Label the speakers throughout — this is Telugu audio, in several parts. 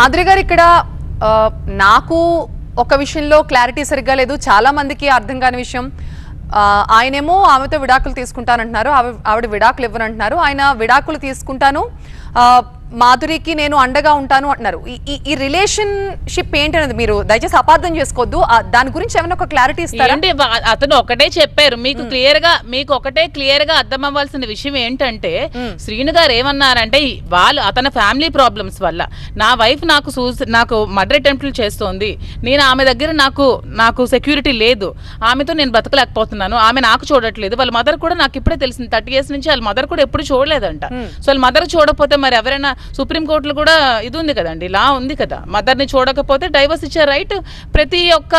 Speaker 1: మాదిరి గారు ఇక్కడ నాకు ఒక విషయంలో క్లారిటీ సరిగ్గా లేదు. చాలా మందికి అర్థం కాని విషయం. ఆయనేమో ఆమెతో విడాకులు తీసుకుంటానంటున్నారు. ఆవి- ఆవిడ విడాకులు ఇవ్వనంటున్నారు. ఆయన విడాకులు తీసుకుంటాను. మాధురికి నేను అండగా ఉంటాను అంటున్నారు. ఈ- రిలేషన్షిప్ ఏంటనేది మీరు దయచేసి అపార్థం చేసుకోవద్దు. దాని గురించి ఏమైనా ఒక క్లారిటీ ఇస్తారా?
Speaker 2: ఏంటి వా- అతను ఒకటే చెప్పారు. మీకు క్లియర్గా మీకు ఒకటే క్లియర్గా అర్థం అవ్వాల్సిన విషయం ఏంటంటే శ్రీను గారు ఏమన్నారంటే వాళ్ళు అతని ఫ్యామిలీ ప్రాబ్లమ్స్ వల్ల నా వైఫ్ నాకు నాకు మర్డర్ అటెంప్ట్లు చేస్తోంది. నేను ఆమె దగ్గర నాకు నాకు సెక్యూరిటీ లేదు. ఆమెతో నేను బతకలేకపోతున్నాను ఆమె నాకు చూడట్లేదు. వాళ్ళ మదర్ కూడా నాకు ఇప్పుడే తెలిసింది. థర్టీ ఇయర్స్ నుంచి వాళ్ళ మదర్ కూడా ఎప్పుడు చూడలేదంట. సో వాళ్ళ మదర్ చూడకపోతే మరి ఎవరైనా సుప్రీం కోర్టులో కూడా ఇది ఉంది కదండి లా ఉంది కదా. మదర్ని చూడకపోతే డైవర్స్ ఇచ్చే రైట్ ప్రతి ఒక్క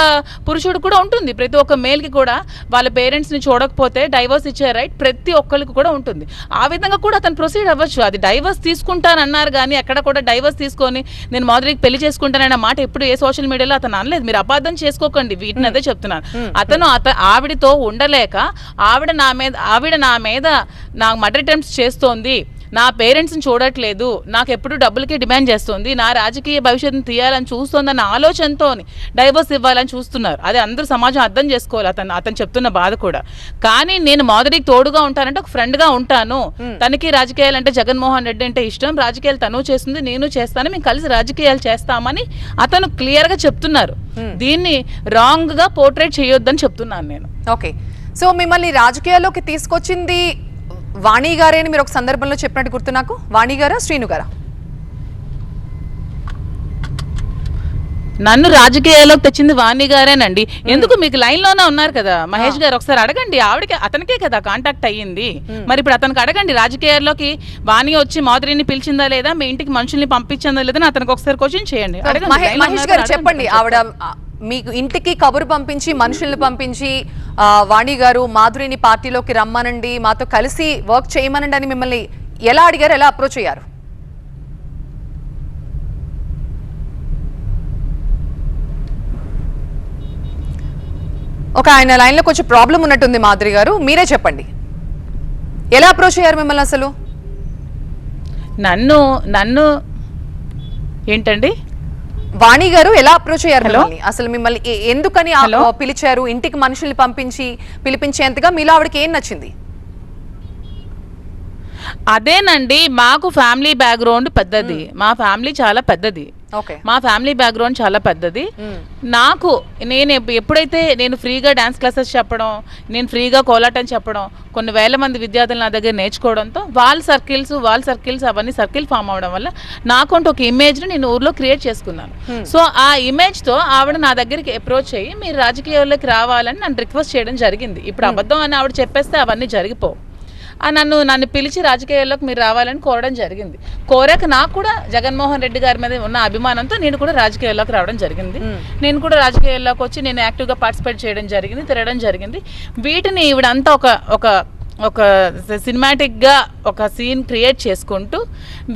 Speaker 2: పురుషుడు కూడా ఉంటుంది. ప్రతి ఒక్క మేల్కి కూడా వాళ్ళ పేరెంట్స్ని చూడకపోతే డైవర్స్ ఇచ్చే రైట్ ప్రతి ఒక్కరికి కూడా ఉంటుంది. ఆ విధంగా కూడా అతను ప్రొసీడ్ అవ్వచ్చు. అది డైవర్స్ తీసుకుంటానన్నారు కానీ ఎక్కడ కూడా డైవర్స్ తీసుకొని నేను మాధురికి పెళ్ళి చేసుకుంటానన్న మాట ఎప్పుడు ఏ సోషల్ మీడియాలో అతను అనలేదు. మీరు అపార్థం చేసుకోకండి వీటిని అదే చెప్తున్నాను. అతను అత ఆవిడతో ఉండలేక ఆవిడ నా మీద ఆవిడ నా మీద నా మర్డర్ అటెంప్ట్స్ చేస్తోంది. నా పేరెంట్స్ని చూడట్లేదు నాకు ఎప్పుడు డబ్బులకి డిమాండ్ చేస్తుంది నా రాజకీయ భవిష్యత్తును తీయాలని చూస్తోందన్న ఆలోచనతో డైవర్స్ ఇవ్వాలని చూస్తున్నారు. అది అందరూ సమాజం అర్థం చేసుకోవాలి అతను అతను చెప్తున్న బాధ కూడా. కానీ నేను మాధురికి తోడుగా ఉంటానంటే ఒక ఫ్రెండ్గా ఉంటాను. తనకి రాజకీయాలు అంటే జగన్మోహన్ రెడ్డి అంటే ఇష్టం రాజకీయాలు తను చేస్తుంది నేను చేస్తాను మేము కలిసి రాజకీయాలు చేస్తామని అతను క్లియర్గా చెప్తున్నారు. దీన్ని రాంగ్గా పోర్ట్రేట్ చేయొద్దని చెప్తున్నాను నేను.
Speaker 1: ఓకే. సో మిమ్మల్ని రాజకీయాల్లోకి తీసుకొచ్చింది వాణి గారే అని మీరు ఒక సందర్భంలో చెప్పినట్టు గుర్తు నాకు? వాణి గారా శ్రీను గారా?
Speaker 2: నన్ను రాజకీయాల్లోకి తెచ్చింది వాణి గారేనండి. ఎందుకు మీకు లైన్లోనే ఉన్నారు కదా? మహేష్ గారు ఒకసారి అడగండి. ఆవిడకి అతనికే కదా కాంటాక్ట్ అయ్యింది. మరి ఇప్పుడు అతనికి అడగండి రాజకీయాల్లోకి వాణి వచ్చి మాధురిని పిలిచిందా లేదా? మీ ఇంటికి మనుషుల్ని పంపించిందా లేదా అతనికి ఒకసారి క్వశ్చన్ చేయండి.
Speaker 1: మహేష్ గారు. చెప్పండి. ఆవిడ మీకు ఇంటికి కబురు పంపించి మనుషుల్ని పంపించి వాణి గారు మాధురిని పార్టీలోకి రమ్మనండి మాతో కలిసి వర్క్ చేయమనండి అని మిమ్మల్ని ఎలా అడిగారు ఎలా అప్రోచ్ అయ్యారు? ఒక ఆయన లైన్లో కొంచెం ప్రాబ్లం ఉన్నట్టుంది మాధురి గారు మీరే చెప్పండి. ఎలా అప్రోచ్ అయ్యారు మిమ్మల్ని అసలు?
Speaker 2: నన్ను నన్ను ఏంటండి?
Speaker 1: వాణి గారు ఎలా అప్రోచ్ అయ్యారు? మిమ్మల్ని? అసలు మిమ్మల్ని ఎందుకని? పిలిచారు? ఇంటికి మనుషుల్ని పంపించి పిలిపించేంతగా మీలో ఆవిడకి ఏం నచ్చింది?
Speaker 2: అదేనండి మాకు ఫ్యామిలీ బ్యాక్గ్రౌండ్ పెద్దది. మా ఫ్యామిలీ చాలా పెద్దది. మా ఫ్యామిలీ బ్యాక్గ్రౌండ్ చాలా పెద్దది. నాకు నేను ఎప్- ఎప్పుడైతే నేను ఫ్రీగా డ్యాన్స్ క్లాసెస్ చెప్పడం నేను ఫ్రీగా కోలాటం చెప్పడం కొన్ని వేల మంది విద్యార్థులు నా దగ్గర నేర్చుకోవడంతో వాళ్ళ సర్కిల్స్ వాళ్ళ సర్కిల్స్ అవన్నీ సర్కిల్ ఫామ్ అవడం వల్ల నాకంటూ ఒక ఇమేజ్ని నేను ఊర్లో క్రియేట్ చేసుకున్నాను. సో ఆ ఇమేజ్తో ఆవిడ నా దగ్గరికి అప్రోచ్ అయ్యి మీరు రాజకీయాల్లోకి రావాలని నన్ను రిక్వెస్ట్ చేయడం జరిగింది. ఇప్పుడు అబద్ధం అని ఆవిడ చెప్పేస్తే అవన్నీ జరిగిపోవు. నన్ను నన్ను పిలిచి రాజకీయాల్లోకి మీరు రావాలని కోరడం జరిగింది. కోరాక నాకు కూడా జగన్మోహన్ రెడ్డి గారి మీద ఉన్న అభిమానంతో నేను కూడా రాజకీయాల్లోకి రావడం జరిగింది. నేను కూడా రాజకీయాల్లోకి వచ్చి నేను యాక్టివ్గా పార్టిసిపేట్ చేయడం జరిగింది తిరగడం జరిగింది. వీటిని ఈవిడంతా ఒక ఒక ఒక సినిమాటిక్గా ఒక సీన్ క్రియేట్ చేసుకుంటూ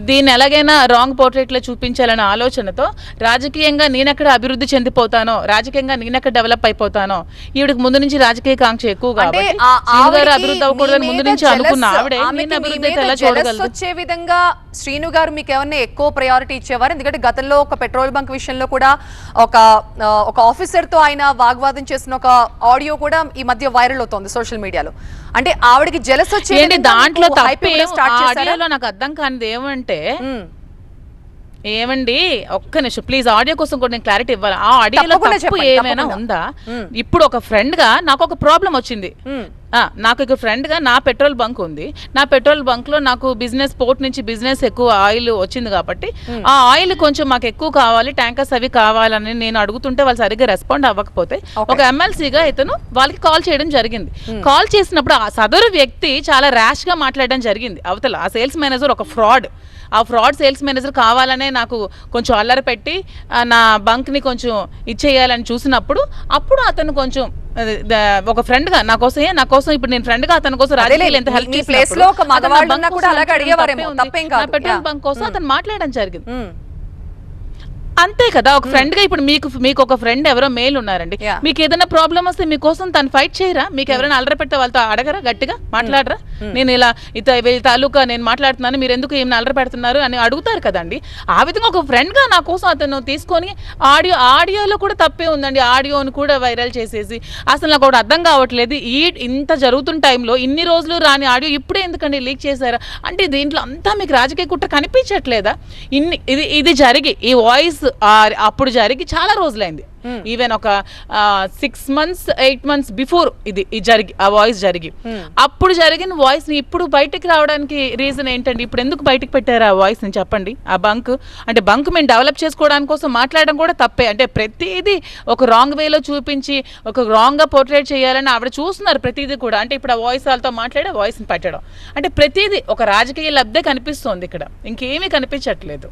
Speaker 2: దీన్ని ఎలాగైనా రాంగ్ పోర్ట్రేట్లో చూపించాలనే ఆలోచనతో రాజకీయంగా నేనెక్కడ అభివృద్ధి చెందిపోతానో రాజకీయంగా నేనెక్కడ డెవలప్ అయిపోతానో ఈవిడకి ముందు నుంచి రాజకీయ కాంక్ష ఎక్కువ
Speaker 1: అంటే
Speaker 2: కాబట్టి
Speaker 1: ఆ
Speaker 2: శ్రీను గారు
Speaker 1: ఆవిడకి
Speaker 2: అభివృద్ధి అవ్వకూడదని ముందు నుంచి అనుకున్న
Speaker 1: jealous-
Speaker 2: ఆవిడే
Speaker 1: ఆమెకి
Speaker 2: నేను
Speaker 1: మీ
Speaker 2: అభివృద్ధి అయితే
Speaker 1: మీద
Speaker 2: ఎలా
Speaker 1: jealous
Speaker 2: చూడగలదు?
Speaker 1: వచ్చే విధంగా శ్రీను గారు మీకు ఏమన్నా ఎక్కువ ప్రయారిటీ ఇచ్చేవారు? ఎందుకంటే గతంలో ఒక పెట్రోల్ బంక్ విషయంలో కూడా ఒక ఒక ఆఫీసర్తో ఆయన వాగ్వాదం చేసిన ఒక ఆడియో కూడా ఈ మధ్య వైరల్ అవుతోంది సోషల్ మీడియాలో అంటే ఆవిడకి జలస్ వచ్చే
Speaker 2: ఏంటి
Speaker 1: విధంగా
Speaker 2: దాంట్లో? ఆడియోలో నాకు అర్థం కానిది ఏమంటే. ఏమండి ఒక్క నిమిషం ప్లీజ్ ఆడియో కోసం కూడా నేను క్లారిటీ ఇవ్వాలి ఆ ఆడియోలో తప్పు ఏమైనా. ఉందా. ఇప్పుడు ఒక ఫ్రెండ్గా నాకు ఒక ప్రాబ్లం వచ్చింది నాకు ఇక ఫ్రెండ్గా నా పెట్రోల్ బంక్ ఉంది. నా పెట్రోల్ బంక్లో నాకు బిజినెస్ పోర్ట్ నుంచి బిజినెస్ ఎక్కువ ఆయిల్ వచ్చింది కాబట్టి ఆ ఆయిల్ కొంచెం మాకు ఎక్కువ కావాలి ట్యాంకర్స్ అవి కావాలని నేను అడుగుతుంటే వాళ్ళు సరిగ్గా రెస్పాండ్ అవ్వకపోతే ఒక ఎమ్మెల్సీగా ఇతను వాళ్ళకి కాల్ చేయడం జరిగింది. కాల్ చేసినప్పుడు ఆ సదరు వ్యక్తి చాలా ర్యాష్గా మాట్లాడడం జరిగింది. అవతల ఆ సేల్స్ మేనేజర్ ఒక ఫ్రాడ్ ఆ ఫ్రాడ్ సేల్స్ మేనేజర్ కావాలనే నాకు కొంచెం అల్లరి పెట్టి నా బంక్ని కొంచెం ఇచ్చేయాలని చూసినప్పుడు అప్పుడు అతను కొంచెం ఒక ఫ్రెండ్గా నా కోసం నా కోసం ఇప్పుడు నేను ఫ్రెండ్గా అతని కోసం రాజకీయాలు ఎంత హెల్ప్
Speaker 1: place లో ఒక మగవాళ్ళు ఉన్నా కూడా అలాగే అడిగేవారేమో, తప్పేం కాదు.
Speaker 2: పెట్రోల్. బంక్ కోసం అతను మాట్లాడడం జరిగింది. అంతే కదా ఒక ఫ్రెండ్గా ఇప్పుడు మీకు మీకు ఒక ఫ్రెండ్ ఎవరో మేల్ ఉన్నారండి. మీకు ఏదైనా ప్రాబ్లం వస్తే మీకోసం తను ఫైట్ చేయరా? మీకు ఎవరైనా అల్లరి పెడితే వాళ్ళతో అడగరా? గట్టిగా మాట్లాడరా? Hmm. నేను ఇలా ఇత వీళ్ళ తాలూకా నేను మాట్లాడుతున్నాను మీరు ఎందుకు ఏం అలర పెడుతున్నారు అని అడుగుతారు కదండి. ఆ విధంగా ఒక ఫ్రెండ్గా నా కోసం అతను తీసుకొని ఆడియో ఆడియోలో కూడా తప్పే ఉందండి. ఆడియోను కూడా వైరల్ చేసేసి అసలు నాకు ఒకటి అర్థం కావట్లేదు. ఈ ఇంత జరుగుతున్న టైంలో ఇన్ని రోజులు రాని ఆడియో ఇప్పుడే ఎందుకండి లీక్ చేశారా? అంటే దీంట్లో అంతా మీకు రాజకీయ కుట్ర కనిపించట్లేదా? ఇన్ని ఇది ఇది జరిగి ఈ వాయిస్ అప్పుడు జరిగి చాలా రోజులైంది. ఈవెన్ ఒక six months eight months before ఇది జరిగి ఆ వాయిస్ జరిగి. అప్పుడు జరిగిన వాయిస్ని ఇప్పుడు బయటికి రావడానికి రీజన్ ఏంటండి? ఇప్పుడు ఎందుకు బయటికి పెట్టారు ఆ వాయిస్ని చెప్పండి? ఆ బంక్ అంటే బంక్ మేము డెవలప్ చేసుకోవడానికి కోసం మాట్లాడడం కూడా తప్పే. అంటే ప్రతిదీ ఒక రాంగ్ వేలో చూపించి ఒక రాంగ్గా పోర్ట్రేట్ చేయాలని ఆవిడ చూస్తున్నారు ప్రతిదీ కూడా. అంటే ఇప్పుడు ఆ వాయిస్ వాళ్ళతో మాట్లాడే వాయిస్ని పెట్టడం. అంటే ప్రతిదీ ఒక రాజకీయ లబ్ధే కనిపిస్తోంది ఇక్కడ. ఇంకేమీ కనిపించట్లేదు.